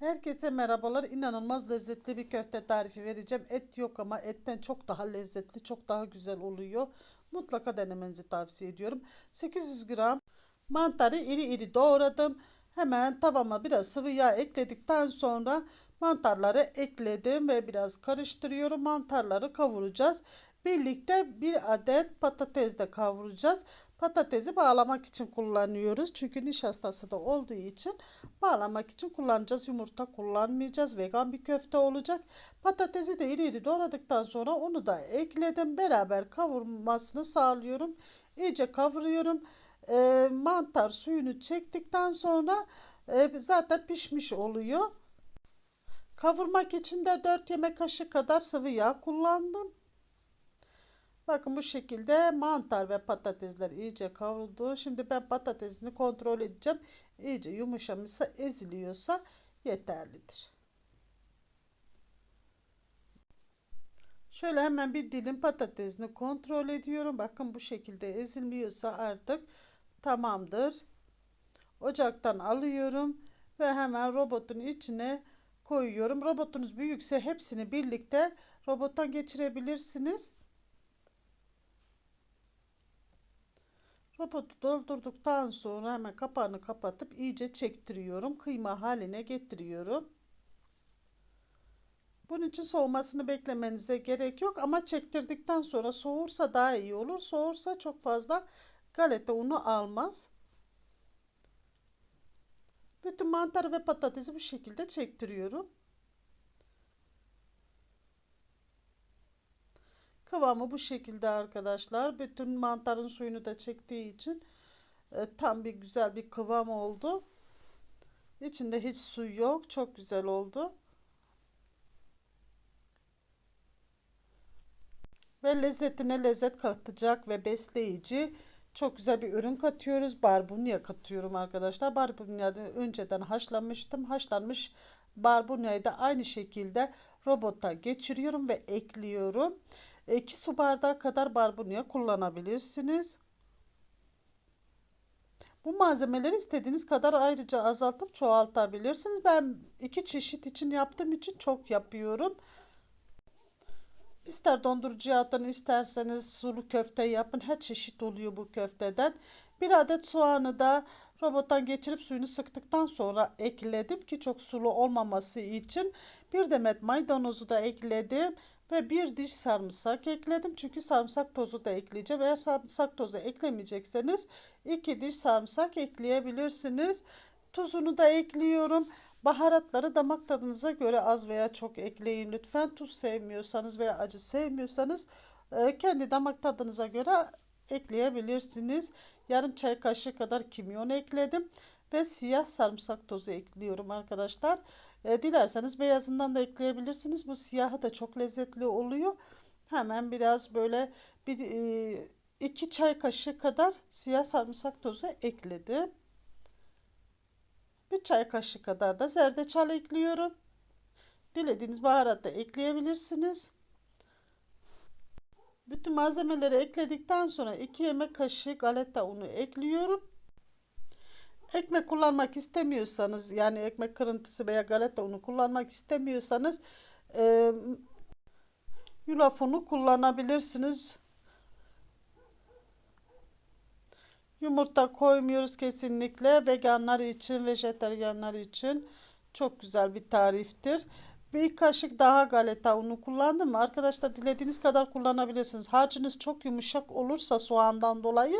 Herkese merhabalar. İnanılmaz lezzetli bir köfte tarifi vereceğim. Et yok ama etten çok daha lezzetli, çok daha güzel oluyor. Mutlaka denemenizi tavsiye ediyorum. 800 gram mantarı iri iri doğradım. Hemen tavama biraz sıvı yağ ekledikten sonra mantarları ekledim ve biraz karıştırıyorum. Mantarları kavuracağız. Birlikte bir adet patates de kavuracağız. Patatesi bağlamak için kullanıyoruz. Çünkü nişastası da olduğu için bağlamak için kullanacağız. Yumurta kullanmayacağız. Vegan bir köfte olacak. Patatesi de iri iri doğradıktan sonra onu da ekledim. Beraber kavurmasını sağlıyorum. İyice kavuruyorum. E, mantar suyunu çektikten sonra e, zaten pişmiş oluyor. Kavurmak için de 4 yemek kaşığı kadar sıvı yağ kullandım. Bakın bu şekilde mantar ve patatesler iyice kavruldu. Şimdi ben patatesini kontrol edeceğim. İyice yumuşamışsa eziliyorsa yeterlidir. Şöyle hemen bir dilim patatesini kontrol ediyorum. Bakın bu şekilde ezilmiyorsa artık tamamdır. Ocaktan alıyorum ve hemen robotun içine koyuyorum. Robotunuz büyükse hepsini birlikte robottan geçirebilirsiniz. Robotu doldurduktan sonra hemen kapağını kapatıp iyice çektiriyorum. Kıyma haline getiriyorum. Bunun için soğumasını beklemenize gerek yok ama çektirdikten sonra soğursa daha iyi olur. Soğursa çok fazla galeta unu almaz. Bütün mantarı ve patatesi bu şekilde çektiriyorum. Kıvamı bu şekilde arkadaşlar. Bütün mantarın suyunu da çektiği için e, tam bir güzel bir kıvam oldu. İçinde hiç su yok. Çok güzel oldu. Ve lezzetine lezzet katacak ve besleyici çok güzel bir ürün katıyoruz. Barbunya katıyorum arkadaşlar. Barbunya'yı önceden haşlamıştım. Haşlanmış barbunyayı da aynı şekilde robota geçiriyorum ve ekliyorum. 2 su bardağı kadar barbunya kullanabilirsiniz. Bu malzemeleri istediğiniz kadar ayrıca azaltıp çoğaltabilirsiniz. Ben iki çeşit için yaptığım için çok yapıyorum. İster dondurucuya atın isterseniz sulu köfte yapın. Her çeşit oluyor bu köfteden. Bir adet soğanı da robottan geçirip suyunu sıktıktan sonra ekledim ki çok sulu olmaması için. Bir demet maydanozu da ekledim ve bir diş sarımsak ekledim. Çünkü sarımsak tozu da ekleyeceğim. Eğer sarımsak tozu eklemeyecekseniz iki diş sarımsak ekleyebilirsiniz. Tuzunu da ekliyorum. Baharatları damak tadınıza göre az veya çok ekleyin lütfen. Tuz sevmiyorsanız veya acı sevmiyorsanız e, kendi damak tadınıza göre ekleyebilirsiniz. Yarım çay kaşığı kadar kimyon ekledim ve siyah sarımsak tozu ekliyorum arkadaşlar. E, dilerseniz beyazından da ekleyebilirsiniz. Bu siyahı da çok lezzetli oluyor. Hemen biraz böyle bir e, iki çay kaşığı kadar siyah sarımsak tozu ekledim. Bir çay kaşığı kadar da zerdeçal ekliyorum. Dilediğiniz baharat da ekleyebilirsiniz. Bütün malzemeleri ekledikten sonra 2 yemek kaşığı galeta unu ekliyorum. Ekmek kullanmak istemiyorsanız yani ekmek kırıntısı veya galeta unu kullanmak istemiyorsanız e, yulaf unu kullanabilirsiniz. Yumurta koymuyoruz kesinlikle. Veganlar için, vejeteryanlar için çok güzel bir tariftir. Bir kaşık daha galeta unu kullandım. Arkadaşlar dilediğiniz kadar kullanabilirsiniz. Harcınız çok yumuşak olursa soğandan dolayı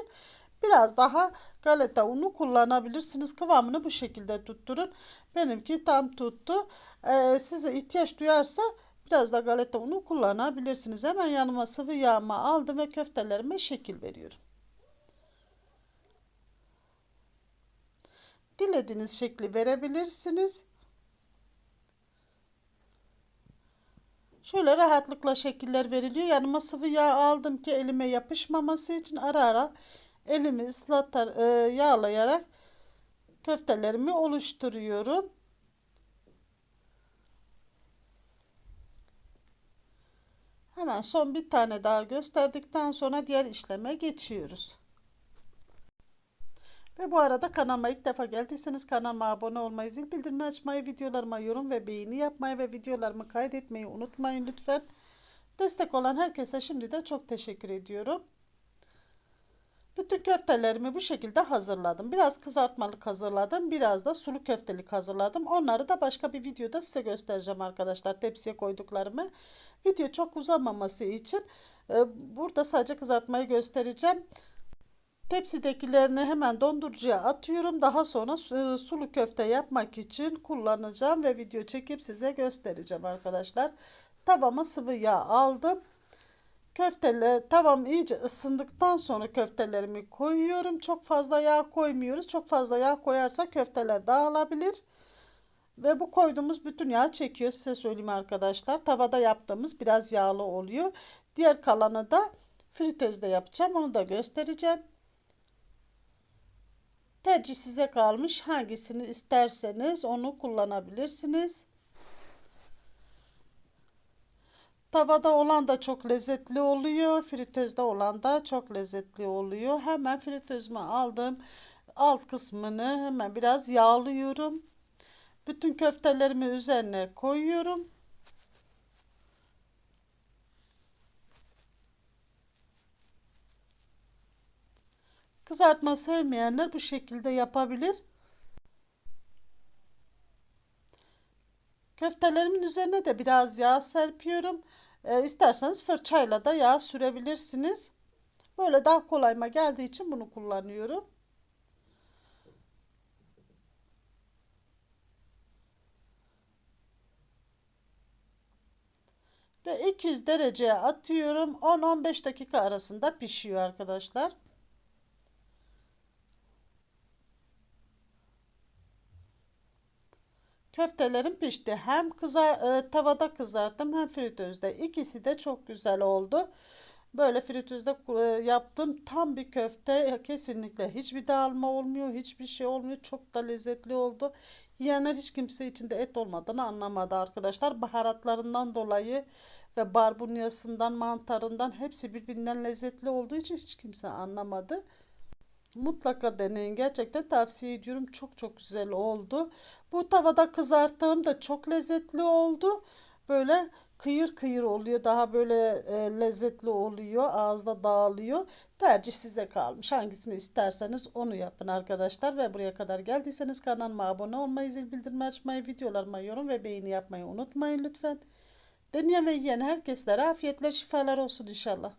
Biraz daha galeta unu kullanabilirsiniz. Kıvamını bu şekilde tutturun. Benimki tam tuttu. Ee, size ihtiyaç duyarsa biraz da galeta unu kullanabilirsiniz. Hemen yanıma sıvı yağımı aldım ve köftelerime şekil veriyorum. Dilediğiniz şekli verebilirsiniz. Şöyle rahatlıkla şekiller veriliyor. Yanıma sıvı yağ aldım ki elime yapışmaması için ara ara elimi ıslatar, e, yağlayarak köftelerimi oluşturuyorum. Hemen son bir tane daha gösterdikten sonra diğer işleme geçiyoruz. Ve bu arada kanalıma ilk defa geldiyseniz kanalıma abone olmayı, zil bildirimini açmayı, videolarıma yorum ve beğeni yapmayı ve videolarımı kaydetmeyi unutmayın lütfen. Destek olan herkese şimdiden çok teşekkür ediyorum. Bütün köftelerimi bu şekilde hazırladım. Biraz kızartmalık hazırladım. Biraz da sulu köftelik hazırladım. Onları da başka bir videoda size göstereceğim arkadaşlar. Tepsiye koyduklarımı. Video çok uzamaması için e, burada sadece kızartmayı göstereceğim. Tepsidekilerini hemen dondurucuya atıyorum. Daha sonra e, sulu köfte yapmak için kullanacağım ve video çekip size göstereceğim arkadaşlar. Tavama sıvı yağ aldım. Köfteler tavam iyice ısındıktan sonra köftelerimi koyuyorum. Çok fazla yağ koymuyoruz. Çok fazla yağ koyarsa köfteler dağılabilir. Ve bu koyduğumuz bütün yağ çekiyor size söyleyeyim arkadaşlar. Tavada yaptığımız biraz yağlı oluyor. Diğer kalanı da fritözde yapacağım. Onu da göstereceğim. Tercih size kalmış. Hangisini isterseniz onu kullanabilirsiniz. Tavada olan da çok lezzetli oluyor. Fritözde olan da çok lezzetli oluyor. Hemen fritözümü aldım. Alt kısmını hemen biraz yağlıyorum. Bütün köftelerimi üzerine koyuyorum. Kızartma sevmeyenler bu şekilde yapabilir. Köftelerimin üzerine de biraz yağ serpiyorum. E, isterseniz fırçayla da yağ sürebilirsiniz. Böyle daha kolayıma geldiği için bunu kullanıyorum. Ve 200 dereceye atıyorum. 10-15 dakika arasında pişiyor arkadaşlar. Köftelerim pişti. Hem kızar, e, tavada kızarttım hem fritözde. İkisi de çok güzel oldu. Böyle fritözde e, yaptım. Tam bir köfte. Kesinlikle hiçbir dağılma olmuyor. Hiçbir şey olmuyor. Çok da lezzetli oldu. Yiyenler hiç kimse içinde et olmadığını anlamadı arkadaşlar. Baharatlarından dolayı ve barbunyasından, mantarından hepsi birbirinden lezzetli olduğu için hiç kimse anlamadı. Mutlaka deneyin. Gerçekten tavsiye ediyorum. Çok çok güzel oldu. Bu tavada kızarttığım da çok lezzetli oldu. Böyle kıyır kıyır oluyor. Daha böyle e, lezzetli oluyor. Ağızda dağılıyor. Tercih size kalmış. Hangisini isterseniz onu yapın arkadaşlar. Ve buraya kadar geldiyseniz kanalıma abone olmayı, zil bildirimi açmayı, videolarıma yorum ve beğeni yapmayı unutmayın lütfen. Deneyen ve yiyen herkeslere afiyetle şifalar olsun inşallah.